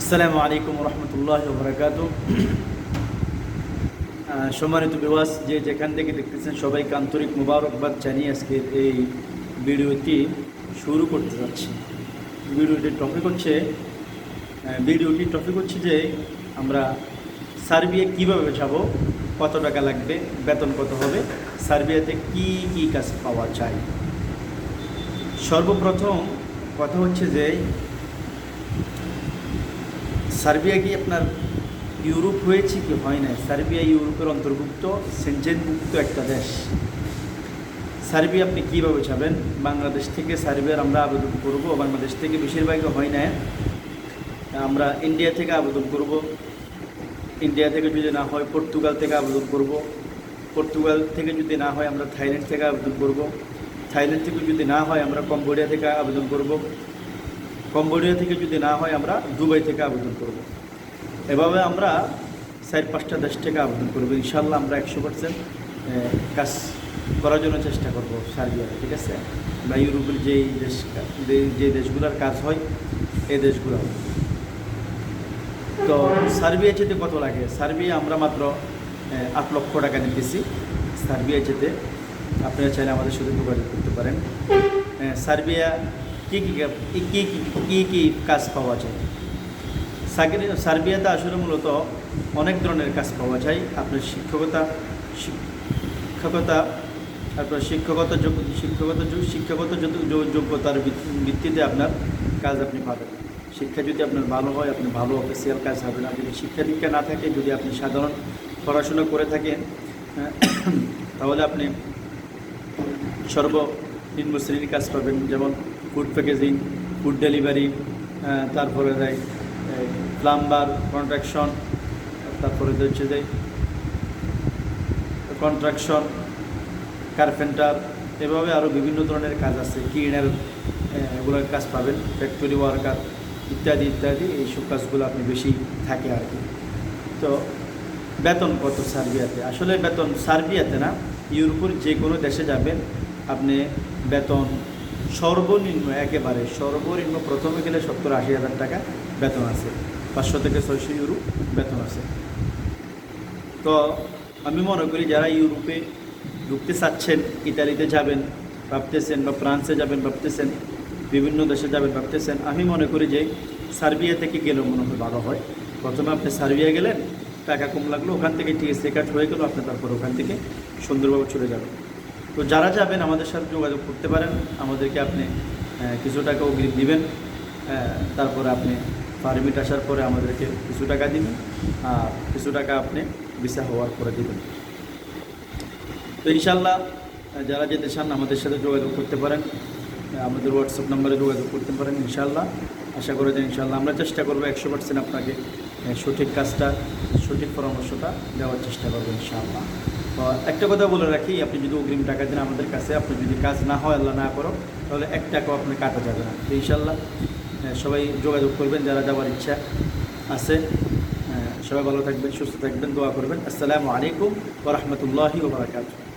আসসালামু আলাইকুম রহমতুল্লাহ বরাকাত সম্মানিত বিবাস যে যেখান থেকে দেখতেছেন, সবাইকে আন্তরিক মুবারকবাদ জানিয়ে আজকের এই ভিডিওটি শুরু করতে যাচ্ছি। ভিডিওটির টপিক হচ্ছে ভিডিওটির টপিক হচ্ছে যে, আমরা সার্বিয়া কীভাবে যাব, কত টাকা লাগবে, বেতন কত হবে, সার্বিয়াতে কি কি কাজ পাওয়া যায়। সর্বপ্রথম কথা হচ্ছে যে সার্বিয়া কি আপনার ইউরোপ হয়েছে কি? হয় না সার্বিয়া ইউরোপের অন্তর্ভুক্ত সেনজেনমুক্ত একটা দেশ। সার্বিয়া আপনি কীভাবে যাবেন? বাংলাদেশ থেকে সার্বিয়ার আমরা আবেদন করব। বাংলাদেশ থেকে বেশিরভাগই হয় না আমরা ইন্ডিয়া থেকে আবেদন করব। ইন্ডিয়া থেকে যদি না হয়, পর্তুগাল থেকে আবেদন করব। পর্তুগাল থেকে যদি না হয়, আমরা থাইল্যান্ড থেকে আবেদন করব। থাইল্যান্ড থেকে যদি না হয়, আমরা কম্বোডিয়া থেকে আবেদন করব। কম্বোডিয়া থেকে যদি না হয়, আমরা দুবাই থেকে আবেদন করব। এভাবে আমরা চার পাঁচটা দেশ থেকে আবেদন করব। ইনশাল্লাহ আমরা একশো পার্সেন্ট কাজ করার জন্য চেষ্টা করব সার্বিয়াতে, ঠিক আছে? বা ইউরোপের যেই দেশ যে- দেশগুলোর কাজ হয়, এই দেশগুলো তো সার্বিয়া যেতে কত লাগে? সার্বিয়া আমরা মাত্র আট লক্ষ টাকা নিতেছি। সার্বিয়া যেতে আপনারা চাইলে আমাদের সাথে যোগাযোগ করতে পারেন। সার্বিয়া কী কী কী কী কী কাজ পাওয়া যায়? সার্বি- সার্বিয়াতে আসলে মূলত অনেক ধরনের কাজ পাওয়া যায়। আপনার শিক্ষকতা শিক্ষকতা, তারপর শিক্ষকতা শিক্ষকতা শিক্ষাগত যোগ- যোগ- যোগ্যতার ভিত্তিতে আপনার কাজ আপনি পাবেন। শিক্ষা যদি আপনার ভালো হয়, আপনি ভালো অফিসিয়াল কাজ পাবেন। আপনি যদি শিক্ষা দীক্ষা না থাকে, যদি আপনি সাধারণ পড়াশোনা করে থাকেন তাহলে আপনি সর্বনিম্ন শ্রেণির কাজ পাবেন। যেমন ফুড প্যাকেজিং ফুড ডেলিভারি তারপরে দেয় প্লাম্বার কন্ট্রাকশন তারপরে হচ্ছে যে কন্ট্রাকশন কার্পেন্টার এভাবে আরও বিভিন্ন ধরনের কাজ আছে ক্লিনার এগুলোর কাজ পাবেন ফ্যাক্টরি ওয়ার্কার ইত্যাদি ইত্যাদি, এইসব কাজগুলো আপনি বেশি থাকে আর কি। তো বেতন কত সার্বিয়াতে? আসলে বেতন সার্বিয়াতে না, ইউরোপের যে কোনো দেশে যাবেন, আপনি বেতন সর্বনিম্ন, একেবারে সর্বনিম্ন প্রথমে গেলে সত্তর আশি হাজার টাকা বেতন আছে। পাঁচশো থেকে ছয়শো ইউরো বেতন আছে। তো আমি মনে করি যারা ইউরোপে ঢুকতে চাচ্ছেন, ইতালিতে যাবেন, ভাবতেছেন বা ফ্রান্সে যাবেন, ভাবতেছেন, বিভিন্ন দেশে যাবেন, ভাবতেছেন, আমি মনে করি যে সার্বিয়া থেকে গেলেও মনে হয় ভালো হয়। প্রথমে আপনি সার্বিয়া গেলেন, টাকা কম লাগল, ওখান থেকে টিএসসি কার্ড হয়ে গেলো, আপনি তারপর ওখান থেকে সুন্দরভাবে চলে যাবেন। তো যারা যাবেন আমাদের সাথে যোগাযোগ করতে পারেন। আমাদেরকে আপনি কিছু টাকা অগ্রিম দিবেন। তারপরে আপনি পারমিট আসার পরে আমাদেরকে কিছু টাকা দিবেন আর কিছু টাকা আপনি ভিসা হওয়ার পরে দিবেন। তো ইনশাল্লাহ যারা যেতে চান আমাদের সাথে যোগাযোগ করতে পারেন। আমাদের হোয়াটসঅ্যাপ নাম্বারে যোগাযোগ করতে পারেন ইনশাল্লাহ আশা করে যে ইনশাল্লাহ আমরা চেষ্টা করব একশো পার্সেন্ট আপনাকে সঠিক কাজটা, সঠিক পরামর্শটা দেওয়ার চেষ্টা করব ইনশাল্লাহ তো একটা কথা বলে রাখি, আপনি যদি অগ্রিম টাকা দেন আমাদের কাছে, আপনি যদি কাজ না হয়, আল্লাহ না করো তাহলে এক টাকাও আপনি কাটা যাবে না। তো ইনশাল্লাহ সবাই যোগাযোগ করবেন, যারা যাওয়ার ইচ্ছা আছে সবাই ভালো থাকবেন, সুস্থ থাকবেন, দোয়া করবেন। আসসালামু আলাইকুম ওরহমতুল্লাহি ওবরাকাতুহ